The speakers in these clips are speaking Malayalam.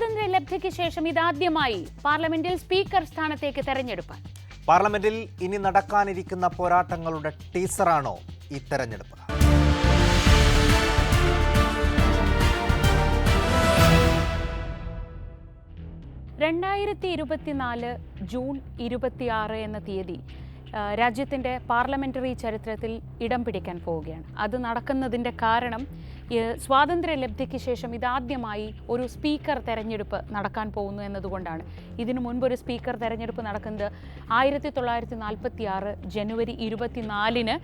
സ്വാതന്ത്ര്യ ലബ്ധിക്ക് ശേഷം ഇതാദ്യമായി പാർലമെന്റിൽ സ്പീക്കർ സ്ഥാനത്തേക്ക് തെരഞ്ഞെടുപ്പ്. പാർലമെന്റിൽ ഇനി നടക്കാനിരിക്കുന്ന പോരാട്ടങ്ങളുടെ ടീസറാണോ ഈ തെരഞ്ഞെടുപ്പ്? രണ്ടായിരത്തി ഇരുപത്തിനാല് ജൂൺ ഇരുപത്തിയാറ് എന്ന തീയതി രാജ്യത്തിന്റെ പാർലമെന്ററി ചരിത്രത്തിൽ ഇടം പിടിക്കാൻ പോവുകയാണ്. അത് നടക്കുന്നതിന്റെ കാരണം സ്വാതന്ത്ര്യലബ്ധിക്ക് സ്വാതന്ത്ര്യ ലബ്ധിക്ക് ശേഷം ഇതാദ്യമായി ഒരു സ്പീക്കർ തെരഞ്ഞെടുപ്പ് നടക്കാൻ പോകുന്നു എന്നതുകൊണ്ടാണ്. ഇതിനു മുൻപ് ഒരു സ്പീക്കർ തെരഞ്ഞെടുപ്പ് നടക്കുന്നത് ആയിരത്തി തൊള്ളായിരത്തി നാൽപ്പത്തി ആറ് ജനുവരി ഇരുപത്തിനാലിന്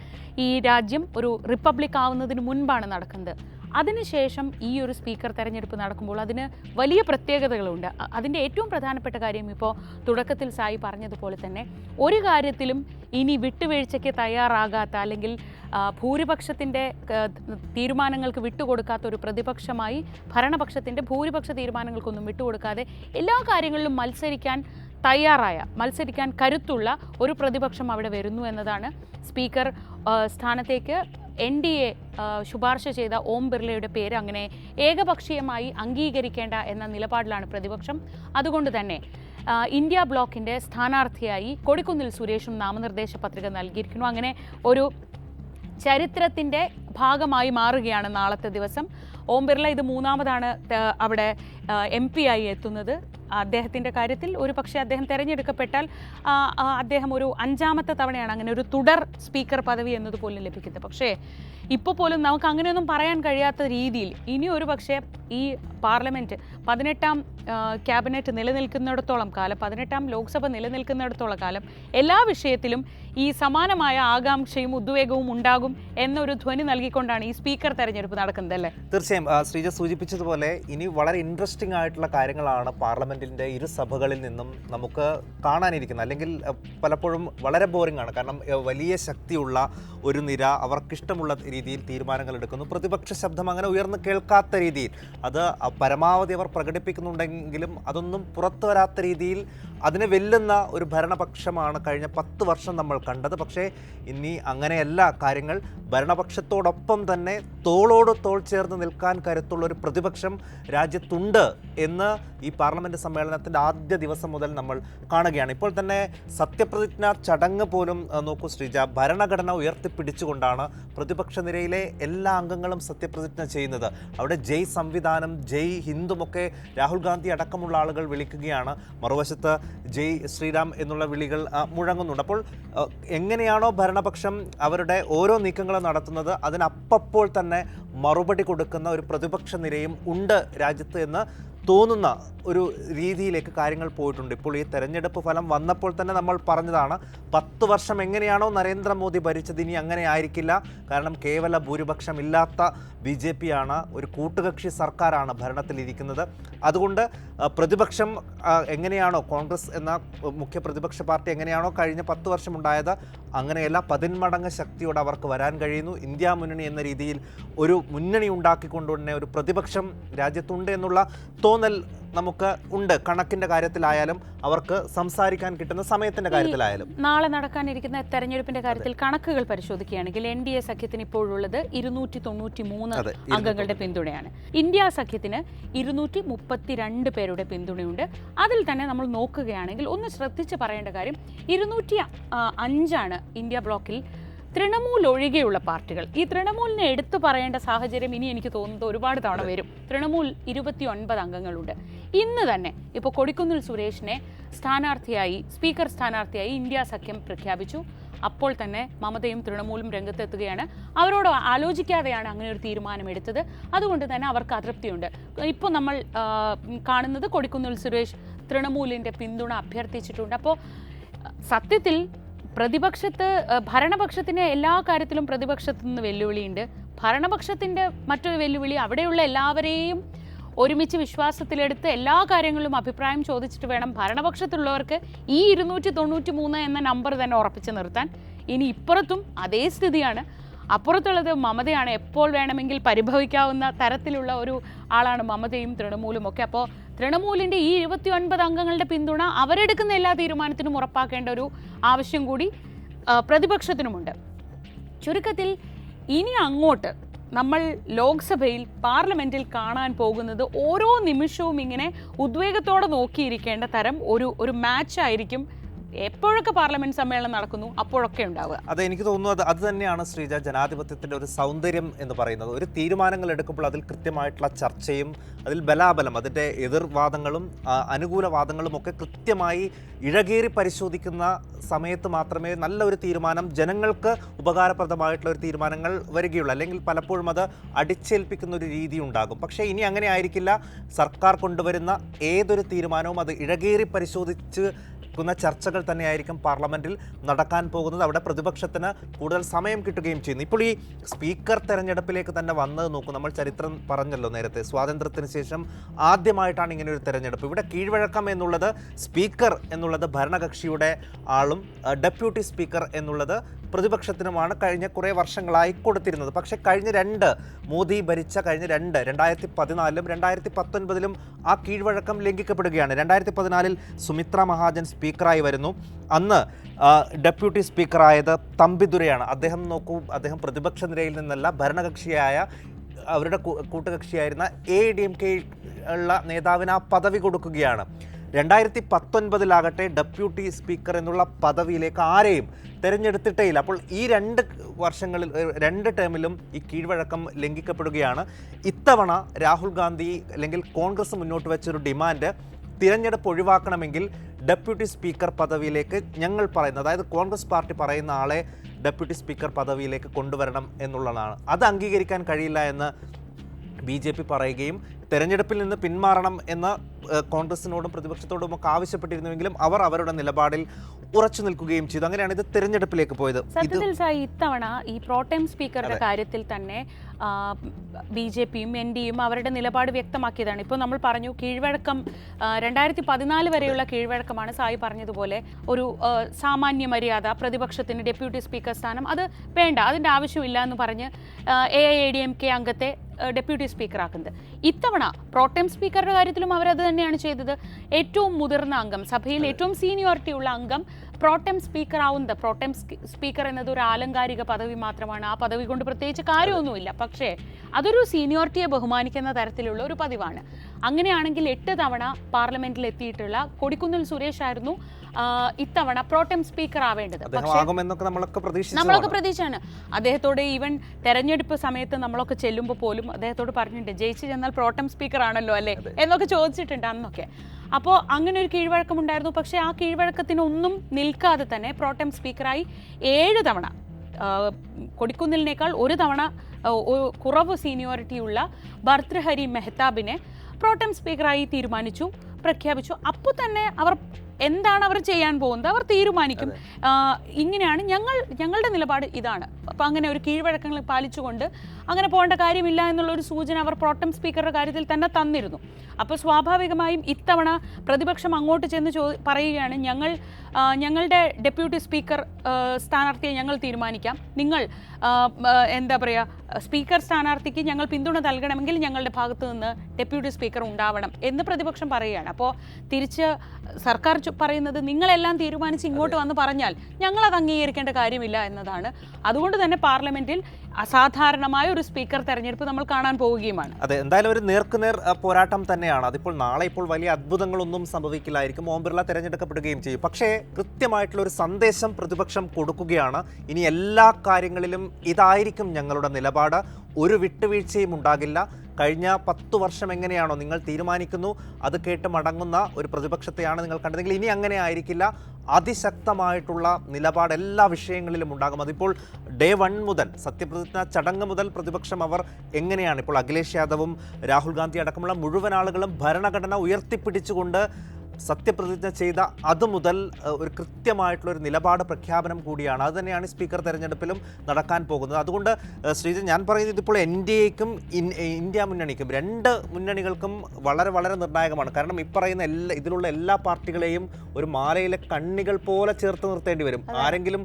ഈ രാജ്യം ഒരു റിപ്പബ്ലിക് ആവുന്നതിന് മുൻപാണ് നടക്കുന്നത്. അതിനുശേഷം ഈ ഒരു സ്പീക്കർ തെരഞ്ഞെടുപ്പ് നടക്കുമ്പോൾ അതിന് വലിയ പ്രത്യേകതകളുണ്ട്. അതിന്റെ ഏറ്റവും പ്രധാനപ്പെട്ട കാര്യം ഇപ്പോൾ തുടക്കത്തിൽ സായി പറഞ്ഞതുപോലെ തന്നെ ഒരു കാര്യത്തിലും ഇനി വിട്ടുവീഴ്ചയ്ക്ക് തയ്യാറാകാത്ത അല്ലെങ്കിൽ ഭൂരിപക്ഷത്തിന്റെ തീരുമാനങ്ങൾക്ക് വിട്ടുകൊടുക്കാത്ത ഒരു പ്രതിപക്ഷമായി ഭരണപക്ഷത്തിന്റെ ഭൂരിപക്ഷ തീരുമാനങ്ങൾക്കൊന്നും വിട്ടുകൊടുക്കാതെ എല്ലാ കാര്യങ്ങളിലും മത്സരിക്കാൻ തയ്യാറായ മത്സരിക്കാൻ കരുത്തുള്ള ഒരു പ്രതിപക്ഷം അവിടെ വരുന്നു എന്നതാണ് സ്പീക്കർ സ്ഥാനത്തേക്ക് എൻ ഡി എ ശുപാർശ ചെയ്ത ഓം ബിർളയുടെ പേര് അങ്ങനെ ഏകപക്ഷീയമായി അംഗീകരിക്കേണ്ട എന്ന നിലപാടിലാണ് പ്രതിപക്ഷം. അതുകൊണ്ട് തന്നെ ഇന്ത്യ ബ്ലോക്കിന്റെ സ്ഥാനാർത്ഥിയായി കൊടിക്കുന്നിൽ സുരേഷും നാമനിർദ്ദേശ പത്രിക നൽകിയിരിക്കുന്നു. അങ്ങനെ ഒരു ചരിത്രത്തിന്റെ ഭാഗമായി മാറുകയാണ് നാളത്തെ ദിവസം. ഓം ബിർള ഇത് മൂന്നാമതാണ് അവിടെ എം ആയി എത്തുന്നത്. അദ്ദേഹത്തിന്റെ കാര്യത്തിൽ ഒരു പക്ഷേ അദ്ദേഹം തിരഞ്ഞെടുക്കപ്പെട്ടാൽ അദ്ദേഹം ഒരു അഞ്ചാമത്തെ തവണയാണ് അങ്ങനെ ഒരു തുടർ സ്പീക്കർ പദവി എന്നതുപോലും ലഭിക്കുന്നത്. പക്ഷേ ഇപ്പോൾ പോലും നമുക്ക് അങ്ങനെയൊന്നും പറയാൻ കഴിയാത്ത രീതിയിൽ ഇനി ഒരു പക്ഷേ ഈ പാർലമെന്റ് പതിനെട്ടാം ക്യാബിനറ്റ് നിലനിൽക്കുന്നിടത്തോളം കാലം പതിനെട്ടാം ലോക്സഭ നിലനിൽക്കുന്നിടത്തോളം കാലം എല്ലാ വിഷയത്തിലും ഈ സമാനമായ ആകാംക്ഷയും ഉദ്വേഗവും ഉണ്ടാകും എന്നൊരു ധ്വനി നൽകിക്കൊണ്ടാണ് ഈ സ്പീക്കർ തെരഞ്ഞെടുപ്പ് നടക്കുന്നത് അല്ലേ തീർച്ചയായും ശ്രീജ സൂചിപ്പിച്ചതുപോലെ ഇനി വളരെ ഇൻട്രസ്റ്റിംഗ് ആയിട്ടുള്ള കാര്യങ്ങളാണ് പാർലമെന്റിന്റെ ഇരു സഭകളിൽ നിന്നും നമുക്ക് കാണാനിരിക്കുന്നത്. അല്ലെങ്കിൽ പലപ്പോഴും വളരെ ബോറിംഗ് ആണ്. കാരണം വലിയ ശക്തിയുള്ള ഒരു നിര അവർക്കിഷ്ടമുള്ള രീതിയിൽ തീരുമാനങ്ങൾ എടുക്കുന്നു പ്രതിപക്ഷ ശബ്ദം അങ്ങനെ ഉയർന്നു കേൾക്കാത്ത രീതിയിൽ. അത് പരമാവധി അവർ പ്രകടിപ്പിക്കുന്നുണ്ടെങ്കിലും അതൊന്നും പുറത്തു വരാത്ത രീതിയിൽ അതിനെ വെല്ലുന്ന ഒരു ഭരണപക്ഷമാണ് കഴിഞ്ഞ പത്ത് വർഷം നമ്മൾ കണ്ടത്. പക്ഷേ ഇനി അങ്ങനെയല്ല. കാര്യങ്ങൾ ഭരണപക്ഷത്തോടൊപ്പം തന്നെ തോളോട് തോൾ ചേർന്ന് നിൽക്കാൻ കരുത്തുള്ള ഒരു പ്രതിപക്ഷം രാജ്യത്തുണ്ട് എന്ന് ഈ പാർലമെന്റ് സമ്മേളനത്തിന്റെ ആദ്യ ദിവസം മുതൽ നമ്മൾ കാണുകയാണ്. ഇപ്പോൾ തന്നെ സത്യപ്രതിജ്ഞ ചടങ്ങ് പോലും നോക്കൂ ശ്രീജ ഭരണഘടന ഉയർത്തിപ്പിടിച്ചുകൊണ്ടാണ് പ്രതിപക്ഷ നിരയിലെ എല്ലാ അംഗങ്ങളും സത്യപ്രതിജ്ഞ ചെയ്യുന്നത്. അവിടെ ജയ് സംവിധാനം ജയ് ഹിന്ദുമൊക്കെ രാഹുൽ ഗാന്ധി അടക്കമുള്ള ആളുകൾ വിളിക്കുകയാണ്. മറുവശത്ത് ജയ് ശ്രീരാം എന്നുള്ള വിളികൾ മുഴങ്ങുന്നുണ്ട്. അപ്പോൾ എങ്ങനെയാണോ ഭരണപക്ഷം അവരുടെ ഓരോ നീക്കങ്ങളും നടത്തുന്നത് അതിനപ്പപ്പോൾ തന്നെ മറുപടി കൊടുക്കുന്ന ഒരു പ്രതിപക്ഷ നിരയും ഉണ്ട് രാജ്യത്ത് എന്ന് തോന്നുന്ന ഒരു രീതിയിലേക്ക് കാര്യങ്ങൾ പോയിട്ടുണ്ട്. ഇപ്പോൾ ഈ തെരഞ്ഞെടുപ്പ് ഫലം വന്നപ്പോൾ തന്നെ നമ്മൾ പറഞ്ഞതാണ് പത്ത് വർഷം എങ്ങനെയാണോ നരേന്ദ്രമോദി ഭരിച്ചത് ഇനി അങ്ങനെ ആയിരിക്കില്ല. കാരണം കേവല ഭൂരിപക്ഷം ഇല്ലാത്ത ബി ജെ പി ആണ് ഒരു കൂട്ടുകക്ഷി സർക്കാരാണ് ഭരണത്തിലിരിക്കുന്നത് അതുകൊണ്ട് പ്രതിപക്ഷം എങ്ങനെയാണോ കോൺഗ്രസ് എന്ന മുഖ്യ പ്രതിപക്ഷ പാർട്ടി എങ്ങനെയാണോ കഴിഞ്ഞ പത്ത് വർഷം ഉണ്ടായത് അങ്ങനെയല്ല പതിന്മടങ്ങ് ശക്തിയോടെ അവർക്ക് വരാൻ കഴിയുന്നു. ഇന്ത്യ മുന്നണി എന്ന രീതിയിൽ ഒരു മുന്നണി ഉണ്ടാക്കിക്കൊണ്ടുതന്നെ ഒരു പ്രതിപക്ഷം രാജ്യത്തുണ്ട് എന്നുള്ള തോന്നൽ നമുക്ക് ഉണ്ട്. കണക്കിന്റെ കാര്യത്തിലായാലും അവർക്ക് സംസാരിക്കാൻ കിട്ടുന്ന സമയത്തിന്റെ കാര്യത്തിലായാലും. നാളെ നടക്കാനിരിക്കുന്ന തെരഞ്ഞെടുപ്പിന്റെ കാര്യത്തിൽ കണക്കുകൾ പരിശോധിക്കുകയാണെങ്കിൽ എൻ ഡി എ സഖ്യത്തിന് ഇപ്പോഴുള്ളത് ഇരുന്നൂറ്റി തൊണ്ണൂറ്റി മൂന്ന് അംഗങ്ങളുടെ പിന്തുണയാണ്. ഇന്ത്യ സഖ്യത്തിന് ഇരുന്നൂറ്റി മുപ്പത്തിരണ്ട് പേരുടെ പിന്തുണയുണ്ട്. അതിൽ തന്നെ നമ്മൾ നോക്കുകയാണെങ്കിൽ ഒന്ന് ശ്രദ്ധിച്ച് പറയേണ്ട കാര്യം ഇരുന്നൂറ്റി അഞ്ചാണ് ഇന്ത്യ ബ്ലോക്കിൽ തൃണമൂൽ ഒഴികെയുള്ള പാർട്ടികൾ. ഈ തൃണമൂലിനെ എടുത്തു പറയേണ്ട സാഹചര്യം ഇനി എനിക്ക് തോന്നുന്നത് ഒരുപാട് തവണ വരും. തൃണമൂൽ ഇരുപത്തി ഒൻപത് അംഗങ്ങളുണ്ട്. ഇന്ന് തന്നെ ഇപ്പോൾ കൊടിക്കുന്നിൽ സുരേഷിനെ സ്ഥാനാർത്ഥിയായി സ്പീക്കർ സ്ഥാനാർത്ഥിയായി ഇന്ത്യ സഖ്യം പ്രഖ്യാപിച്ചു. അപ്പോൾ തന്നെ മമതയും തൃണമൂലും രംഗത്തെത്തുകയാണ്. അവരോട് ആലോചിക്കാതെയാണ് അങ്ങനെ ഒരു തീരുമാനമെടുത്തത്. അതുകൊണ്ട് തന്നെ അവർക്ക് അതൃപ്തിയുണ്ട്. ഇപ്പോൾ നമ്മൾ കാണുന്നത് കൊടിക്കുന്നിൽ സുരേഷ് തൃണമൂലിന്റെ പിന്തുണ അഭ്യർത്ഥിച്ചിട്ടുണ്ട്. അപ്പോൾ സത്യത്തിൽ പ്രതിപക്ഷത്ത് ഭരണപക്ഷത്തിന് എല്ലാ കാര്യത്തിലും പ്രതിപക്ഷത്തു നിന്ന് വെല്ലുവിളിയുണ്ട്. ഭരണപക്ഷത്തിന്റെ മറ്റൊരു വെല്ലുവിളി അവിടെയുള്ള എല്ലാവരെയും ഒരുമിച്ച് വിശ്വാസത്തിലെടുത്ത് എല്ലാ കാര്യങ്ങളിലും അഭിപ്രായം ചോദിച്ചിട്ട് വേണം ഭരണപക്ഷത്തുള്ളവർക്ക് ഈ ഇരുന്നൂറ്റി തൊണ്ണൂറ്റി മൂന്ന് എന്ന നമ്പർ തന്നെ ഉറപ്പിച്ച് നിർത്താൻ. ഇനി ഇപ്പുറത്തും അതേ സ്ഥിതിയാണ്. അപ്പുറത്തുള്ളത് മമതയാണ്. എപ്പോൾ വേണമെങ്കിൽ പരിഭവിക്കാവുന്ന തരത്തിലുള്ള ഒരു ആളാണ് മമതയും തൃണമൂലും ഒക്കെ. അപ്പോൾ തൃണമൂലിന്റെ ഈ ഇരുപത്തി ഒൻപത് അംഗങ്ങളുടെ പിന്തുണ അവരെടുക്കുന്ന എല്ലാ തീരുമാനത്തിനും ഉറപ്പാക്കേണ്ട ഒരു ആവശ്യം കൂടി പ്രതിപക്ഷത്തിനുമുണ്ട്. ചുരുക്കത്തിൽ ഇനി അങ്ങോട്ട് നമ്മൾ ലോക്സഭയിൽ പാർലമെന്റിൽ കാണാൻ പോകുന്നത് ഓരോ നിമിഷവും ഇങ്ങനെ ഉദ്വേഗത്തോടെ നോക്കിയിരിക്കേണ്ട തരം ഒരു ഒരു മാച്ച് ആയിരിക്കും എപ്പോഴൊക്കെ പാർലമെന്റ് സമ്മേളനം നടക്കുന്നു അപ്പോഴൊക്കെ ഉണ്ടാവുക. അത് എനിക്ക് തോന്നുന്നു അത് അത് തന്നെയാണ് ശ്രീജ ജനാധിപത്യത്തിന്റെ ഒരു സൗന്ദര്യം എന്ന് പറയുന്നത്. ഒരു തീരുമാനങ്ങൾ എടുക്കുമ്പോൾ അതിൽ കൃത്യമായിട്ടുള്ള ചർച്ചയും അതിൽ ബലാബലം അതിന്റെ എതിർവാദങ്ങളും അനുകൂലവാദങ്ങളും ഒക്കെ കൃത്യമായി ഇഴകേറി പരിശോധിക്കുന്ന സമയത്ത് മാത്രമേ നല്ല ഒരു തീരുമാനം ജനങ്ങൾക്ക് ഉപകാരപ്രദമായിട്ടുള്ള ഒരു തീരുമാനങ്ങൾ വരികയുള്ളൂ. അല്ലെങ്കിൽ പലപ്പോഴും അത് അടിച്ചേൽപ്പിക്കുന്ന ഒരു രീതി ഉണ്ടാകും. പക്ഷേ ഇനി അങ്ങനെ ആയിരിക്കില്ല. സർക്കാർ കൊണ്ടുവരുന്ന ഏതൊരു തീരുമാനവും അത് ഇഴകേറി പരിശോധിച്ച് ക്കുന്ന ചർച്ചകൾ തന്നെയായിരിക്കും പാർലമെന്റിൽ നടക്കാൻ പോകുന്നത്. അവിടെ പ്രതിപക്ഷത്തിന് കൂടുതൽ സമയം കിട്ടുകയും ചെയ്യുന്നു. ഇപ്പോൾ ഈ സ്പീക്കർ തെരഞ്ഞെടുപ്പിലേക്ക് തന്നെ വന്നത് നോക്കും. നമ്മൾ ചരിത്രം പറഞ്ഞല്ലോ നേരത്തെ. സ്വാതന്ത്ര്യത്തിന് ശേഷം ആദ്യമായിട്ടാണ് ഇങ്ങനെ ഒരു തെരഞ്ഞെടുപ്പ്. ഇവിടെ കീഴ്വഴക്കം എന്നുള്ളത് സ്പീക്കർ എന്നുള്ളത് ഭരണകക്ഷിയുടെ ആളും ഡെപ്യൂട്ടി സ്പീക്കർ എന്നുള്ളത് പ്രതിപക്ഷത്തിനുമാണ് കഴിഞ്ഞ കുറേ വർഷങ്ങളായി കൊടുത്തിരുന്നത്. പക്ഷേ കഴിഞ്ഞ രണ്ട് മോദി ഭരിച്ച കഴിഞ്ഞ രണ്ട് രണ്ടായിരത്തി പതിനാലിലും രണ്ടായിരത്തി പത്തൊൻപതിലും ആ കീഴ്വഴക്കം ലംഘിക്കപ്പെടുകയാണ്. രണ്ടായിരത്തി പതിനാലിൽ സുമിത്ര മഹാജൻ സ്പീക്കറായി വരുന്നു. അന്ന് ഡെപ്യൂട്ടി സ്പീക്കറായത് തമ്പിദുരയാണ് അദ്ദേഹം നോക്കൂ അദ്ദേഹം പ്രതിപക്ഷ നിരയിൽ നിന്നല്ല ഭരണകക്ഷിയായ അവരുടെ കൂട്ടുകക്ഷിയായിരുന്ന എ ഡി എം കെ ഉള്ള നേതാവിന് ആ പദവി കൊടുക്കുകയാണ്. രണ്ടായിരത്തി പത്തൊൻപതിലാകട്ടെ ഡെപ്യൂട്ടി സ്പീക്കർ എന്നുള്ള പദവിയിലേക്ക് ആരെയും തിരഞ്ഞെടുത്തിട്ടേ ഇല്ല അപ്പോൾ ഈ രണ്ട് വർഷങ്ങളിൽ രണ്ട് ടേമിലും ഈ കീഴ്വഴക്കം ലംഘിക്കപ്പെടുകയാണ്. ഇത്തവണ രാഹുൽ ഗാന്ധി അല്ലെങ്കിൽ കോൺഗ്രസ് മുന്നോട്ട് വെച്ചൊരു ഡിമാൻഡ് തിരഞ്ഞെടുപ്പ് ഒഴിവാക്കണമെങ്കിൽ ഡെപ്യൂട്ടി സ്പീക്കർ പദവിയിലേക്ക് ഞങ്ങൾ പറയുന്നത് അതായത് കോൺഗ്രസ് പാർട്ടി പറയുന്ന ആളെ ഡെപ്യൂട്ടി സ്പീക്കർ പദവിയിലേക്ക് കൊണ്ടുവരണം എന്നുള്ളതാണ്. അത് അംഗീകരിക്കാൻ കഴിയില്ല എന്ന് ബി ജെ പി പറയുകയും തെരഞ്ഞെടുപ്പിൽ നിന്ന് പിന്മാറണം എന്ന് കോൺഗ്രസിനോടും പ്രതിപക്ഷത്തോടും ഒക്കെ ആവശ്യപ്പെട്ടിരുന്നുവെങ്കിലും അവർ അവരുടെ നിലപാടിൽ ഉറച്ചു നിൽക്കുകയും ചെയ്തു. അങ്ങനെയാണ് ഇത് തെരഞ്ഞെടുപ്പിലേക്ക് പോയത്. സത്യത്തിൽ സായി ഇത്തവണ ഈ പ്രോട്ടൈം സ്പീക്കറുടെ കാര്യത്തിൽ തന്നെ ബി ജെ പിയും എൻ ഡിയും അവരുടെ നിലപാട് വ്യക്തമാക്കിയതാണ്. ഇപ്പോൾ നമ്മൾ പറഞ്ഞു കീഴ്വഴക്കം രണ്ടായിരത്തി പതിനാല് വരെയുള്ള കീഴ്വഴക്കമാണ് സായി പറഞ്ഞതുപോലെ ഒരു സാമാന്യ മര്യാദ പ്രതിപക്ഷത്തിന് ഡെപ്യൂട്ടി സ്പീക്കർ സ്ഥാനം. അത് വേണ്ട അതിന്റെ ആവശ്യമില്ല എന്ന് പറഞ്ഞ് A I A D M K അംഗത്തെ ഡെപ്യൂട്ടി ഡെപ്യൂട്ടി സ്പീക്കറാക്കുന്നത്. ഇത്തവണ പ്രോട്ടേം സ്പീക്കറുടെ കാര്യത്തിലും അവരത് തന്നെയാണ് ചെയ്തത്. ഏറ്റവും മുതിർന്ന അംഗം സഭയിൽ ഏറ്റവും സീനിയോറിറ്റി ഉള്ള അംഗം പ്രോട്ടം സ്പീക്കർ ആവുന്നത് പ്രോട്ടം സ്പീക്കർ എന്നത് ഒരു ആലങ്കാരിക പദവി മാത്രമാണ്. ആ പദവി കൊണ്ട് പ്രത്യേകിച്ച് കാര്യമൊന്നുമില്ല. പക്ഷേ അതൊരു സീനിയോറിറ്റിയെ ബഹുമാനിക്കുന്ന തരത്തിലുള്ള ഒരു പതിവാണ്. അങ്ങനെയാണെങ്കിൽ എട്ട് തവണ പാർലമെന്റിൽ എത്തിയിട്ടുള്ള കൊടിക്കുന്നിൽ സുരേഷ് ആയിരുന്നു ഇത്തവണ പ്രോട്ടം സ്പീക്കർ ആവേണ്ടത്. നമ്മളൊക്കെ പ്രതീക്ഷയാണ് അദ്ദേഹത്തോട് ഈവൻ തെരഞ്ഞെടുപ്പ് സമയത്ത് നമ്മളൊക്കെ ചെല്ലുമ്പോൾ പോലും അദ്ദേഹത്തോട് പറഞ്ഞിട്ടുണ്ട് ജയിച്ചു ചെന്നാൽ പ്രോട്ടം സ്പീക്കർ ആണല്ലോ അല്ലേ എന്നൊക്കെ ചോദിച്ചിട്ടുണ്ട് അന്നൊക്കെ. അപ്പോൾ അങ്ങനെ ഒരു കീഴ്വഴക്കമുണ്ടായിരുന്നു പക്ഷേ ആ കീഴ്വഴക്കത്തിനൊന്നും നിൽക്കാതെ തന്നെ പ്രോട്ടം സ്പീക്കറായി ഏഴ് തവണ കൊടിക്കുന്നിലിനേക്കാൾ ഒരു തവണ കുറവ് സീനിയോറിറ്റിയുള്ള ഭർത്തൃഹരി മെഹ്താബിനെ പ്രോട്ടം സ്പീക്കറായി തീരുമാനിച്ചു പ്രഖ്യാപിച്ചു. അപ്പോൾ തന്നെ അവർ എന്താണ് അവർ ചെയ്യാൻ പോകുന്നത്? അവർ തീരുമാനിക്കും. ഇങ്ങനെയാണ് ഞങ്ങൾ ഞങ്ങളുടെ നിലപാട് ഇതാണ്. അപ്പം അങ്ങനെ ഒരു കീഴ്വഴക്കങ്ങൾ പാലിച്ചുകൊണ്ട് അങ്ങനെ പോകേണ്ട കാര്യമില്ല എന്നുള്ളൊരു സൂചന അവർ പ്രോട്ടം സ്പീക്കറുടെ കാര്യത്തിൽ തന്നെ തന്നിരുന്നു. അപ്പോൾ സ്വാഭാവികമായും ഇത്തവണ പ്രതിപക്ഷം അങ്ങോട്ട് ചെന്ന് ചോ പറയുകയാണ് ഞങ്ങൾ ഞങ്ങളുടെ ഡെപ്യൂട്ടി സ്പീക്കർ സ്ഥാനാർത്ഥിയെ ഞങ്ങൾ തീരുമാനിക്കാം. നിങ്ങൾ എന്താ പറയുക സ്പീക്കർ സ്ഥാനാർത്ഥിക്ക് ഞങ്ങൾ പിന്തുണ നൽകണമെങ്കിൽ ഞങ്ങളുടെ ഭാഗത്ത് നിന്ന് ഡെപ്യൂട്ടി സ്പീക്കർ ഉണ്ടാവണം എന്ന് പ്രതിപക്ഷം പറയുകയാണ്. അപ്പോൾ തിരിച്ച് സർക്കാർ പറയുന്നത് നിങ്ങളെല്ലാം തീരുമാനിച്ച് ഇങ്ങോട്ട് വന്ന് പറഞ്ഞാൽ ഞങ്ങളത് അംഗീകരിക്കേണ്ട കാര്യമില്ല എന്നതാണ്. അതുകൊണ്ട് തന്നെ പാർലമെന്റിൽ അസാധാരണമായ ഒരു സ്പീക്കർ തെരഞ്ഞെടുപ്പ് നമ്മൾ കാണാൻ പോവുകയുമാണ്. അതെ എന്തായാലും ഒരു നേർക്കുനേർ പോരാട്ടം തന്നെയാണ്. അതിപ്പോൾ നാളെ ഇപ്പോൾ വലിയ അത്ഭുതങ്ങളൊന്നും സംഭവിക്കില്ലായിരിക്കും. ഓം ബിർള തെരഞ്ഞെടുക്കപ്പെടുകയും ചെയ്യും. പക്ഷേ കൃത്യമായിട്ടുള്ള ഒരു സന്ദേശം പ്രതിപക്ഷം കൊടുക്കുകയാണ്. ഇനി എല്ലാ കാര്യങ്ങളിലും ഇതായിരിക്കും ഞങ്ങളുടെ നിലപാട്. ഒരു വിട്ടുവീഴ്ചയും ഉണ്ടാകില്ല. കഴിഞ്ഞ പത്ത് വർഷം എങ്ങനെയാണോ നിങ്ങൾ തീരുമാനിക്കുന്നു അത് കേട്ട് മടങ്ങുന്ന ഒരു പ്രതിപക്ഷത്തെയാണ് നിങ്ങൾ കണ്ടതെങ്കിൽ ഇനി അങ്ങനെ ആയിരിക്കില്ല. അതിശക്തമായിട്ടുള്ള നിലപാട് എല്ലാ വിഷയങ്ങളിലും ഉണ്ടാകും. അതിപ്പോൾ ഡേ വൺ മുതൽ സത്യപ്രതിജ്ഞ ചടങ്ങ് മുതൽ പ്രതിപക്ഷം അവർ എങ്ങനെയാണ്? ഇപ്പോൾ അഖിലേഷ് യാദവും രാഹുൽ ഗാന്ധി അടക്കമുള്ള മുഴുവൻ ആളുകളും ഭരണഘടന ഉയർത്തിപ്പിടിച്ചുകൊണ്ട് സത്യപ്രതിജ്ഞ ചെയ്ത അത് മുതൽ ഒരു കൃത്യമായിട്ടുള്ള ഒരു നിലപാട് പ്രഖ്യാപനം കൂടിയാണ്. അത് തന്നെയാണ് സ്പീക്കർ തെരഞ്ഞെടുപ്പിലും നടക്കാൻ പോകുന്നത്. അതുകൊണ്ട് ശ്രീജൻ ശ്രീജ ഞാൻ പറയുന്നത് ഇതിപ്പോൾ എൻ ഡി എക്കും ഇന്ത്യ മുന്നണിക്കും രണ്ട് മുന്നണികൾക്കും വളരെ വളരെ നിർണായകമാണ്. കാരണം ഈ പറയുന്ന എല്ലാ ഇതിലുള്ള എല്ലാ പാർട്ടികളെയും ഒരു മാലയിലെ കണ്ണികൾ പോലെ ചേർത്ത് നിർത്തേണ്ടി വരും. ആരെങ്കിലും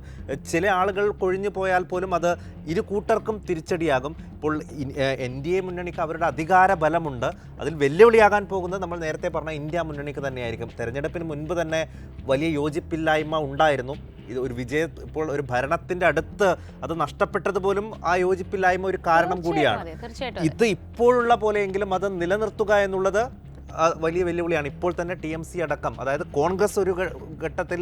ചില ആളുകൾ കൊഴിഞ്ഞു പോയാൽ പോലും അത് ഇരു കൂട്ടർക്കും തിരിച്ചടിയാകും. ഇപ്പോൾ എൻ ഡി എ മുന്നണിക്ക് അവരുടെ അധികാര ബലമുണ്ട്. അതിൽ വെല്ലുവിളിയാകാൻ പോകുന്നത് നമ്മൾ നേരത്തെ പറഞ്ഞ ഇന്ത്യ മുന്നണിക്ക് തന്നെയായിരിക്കും. തെരഞ്ഞെടുപ്പിന് മുൻപ് തന്നെ വലിയ യോജിപ്പില്ലായ്മ ഉണ്ടായിരുന്നു. ഇത് ഒരു വിജയ ഇപ്പോൾ ഒരു ഭരണത്തിന്റെ അടുത്ത് അത് നഷ്ടപ്പെട്ടത് പോലും ആ യോജിപ്പില്ലായ്മ ഒരു കാരണം കൂടിയാണ്. ഇത് ഇപ്പോഴുള്ള പോലെയെങ്കിലും അത് നിലനിർത്തുക എന്നുള്ളത് വലിയ വെല്ലുവിളിയാണ് ഇപ്പോൾ തന്നെ ടി എം സി അടക്കം. അതായത് കോൺഗ്രസ് ഒരു ഘട്ടത്തിൽ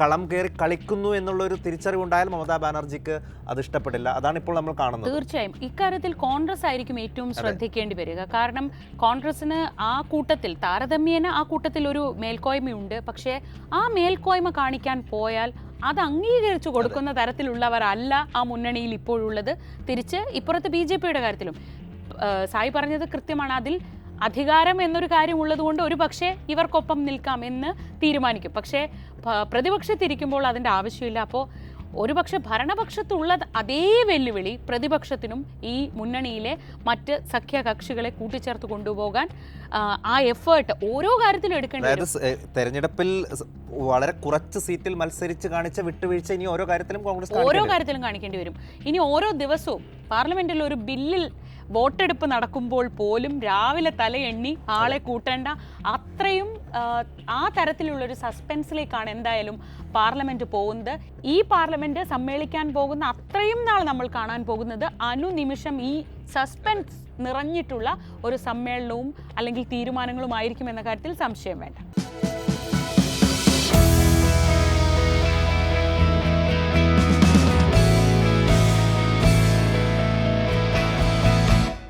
കളം കയറി കളിക്കുന്നു എന്നുള്ള ഒരു തിരിച്ചറിവുണ്ടായാൽ മമതാ ബാനർജിക്ക് അത് ഇഷ്ടപ്പെടില്ല. അതാണ് ഇപ്പോൾ നമ്മൾ കാണുന്നത്. തീർച്ചയായും. ഇക്കാര്യത്തിൽ കോൺഗ്രസ് ആയിരിക്കും ഏറ്റവും ശ്രദ്ധിക്കേണ്ടി വരിക. കാരണം കോൺഗ്രസിന് ആ കൂട്ടത്തിൽ താരതമ്യേന ആ കൂട്ടത്തിൽ ഒരു മേൽക്കോയ്മയുണ്ട്. പക്ഷേ ആ മേൽക്കോയ്മ കാണിക്കാൻ പോയാൽ അത് അംഗീകരിച്ചു കൊടുക്കുന്ന തരത്തിലുള്ളവരല്ല ആ മുന്നണിയിൽ ഇപ്പോഴുള്ളത്. തിരിച്ച് ഇപ്പുറത്ത് ബി ജെ പിയുടെ കാര്യത്തിലും സായി പറഞ്ഞത് കൃത്യമാണ്. അതിൽ അധികാരം എന്നൊരു കാര്യം ഉള്ളതുകൊണ്ട് ഒരു പക്ഷേ ഇവർക്കൊപ്പം നിൽക്കാം എന്ന് തീരുമാനിക്കും. പക്ഷേ പ്രതിപക്ഷത്തിരിക്കുമ്പോൾ അതിന്റെ ആവശ്യമില്ല. അപ്പോൾ ഒരുപക്ഷെ ഭരണപക്ഷത്തുള്ള അതേ വെല്ലുവിളി പ്രതിപക്ഷത്തിനും ഈ മുന്നണിയിലെ മറ്റ് സഖ്യകക്ഷികളെ കൂട്ടിച്ചേർത്ത് കൊണ്ടുപോകാൻ ആ, എഫേർട്ട് ഓരോ കാര്യത്തിലും എടുക്കേണ്ടത് തെരഞ്ഞെടുപ്പിൽ വളരെ കുറച്ച് സീറ്റിൽ മത്സരിച്ച് കാണിച്ച വിട്ടുവീഴ്ച ഇനി ഓരോ കാര്യത്തിലും കോൺഗ്രസ് ഓരോ. കാര്യത്തിലും കാണിക്കേണ്ടി വരും. ഇനി ഓരോ ദിവസവും പാർലമെന്റിൽ ഒരു ബില്ലിൽ വോട്ടെടുപ്പ് നടക്കുമ്പോൾ പോലും രാവിലെ തലയെണ്ണി ആളെ കൂട്ടേണ്ട. അത്രയും ആ, തരത്തിലുള്ള ഒരു സസ്പെൻസിലേക്കാണ് എന്തായാലും പാർലമെന്റ് പോകുന്നത്. ഈ പാർലമെന്റ് സമ്മേളിക്കാൻ പോകുന്ന അത്രയും നാൾ നമ്മൾ കാണാൻ പോകുന്നത് അനുനിമിഷം ഈ സസ്പെൻസ് നിറഞ്ഞിട്ടുള്ള ഒരു സമ്മേളനവും അല്ലെങ്കിൽ തീരുമാനങ്ങളും ആയിരിക്കും എന്ന കാര്യത്തിൽ സംശയം വേണ്ട.